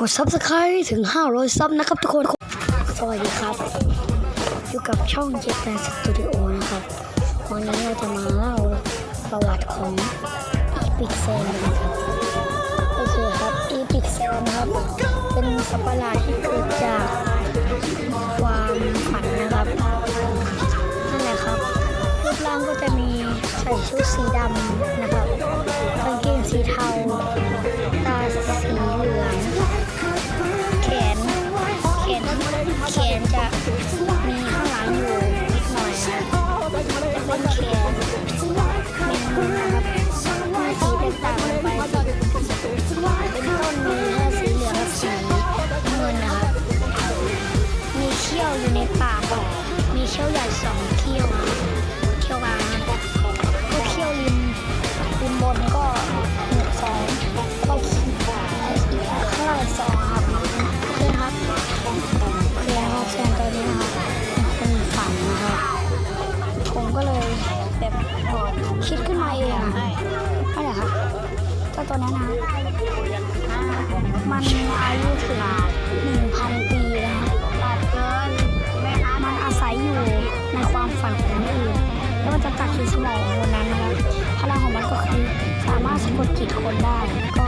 กด subscribe ถึง 500 ซับนะครับทุกคน สวัสดีครับ อยู่กับช่องเจแปนสตูดิโอนะครับ วันนี้เราจะมาเล่าประวัติของอีพิกเซนนะครับโอเคครับอีพิกเซนนะครับ เป็นสัตว์ประหลาดที่เกิดจากความฝันนะครับนั่นแหละครับ รูปร่างก็จะมีใส่ชุดสีดำนะครับกางเกง อยู่ในป่ากมีเขี้ยวใหญ่สองเขี้ยวเขี้ยวกลางก็เขี้ยวริมริมบนก็หนึ่งสองล้วก็ขี้ข้างล่างอีกสองครับโอเคครับโอเคนะครับส่วนตัวนี้นะครับเป็นฝันนะครับผมก็เลยแบบคิดขึ้นมาเองอะนั่นแหละครับเจ้าตัวนั้นนะ ดกี่คนได้ก็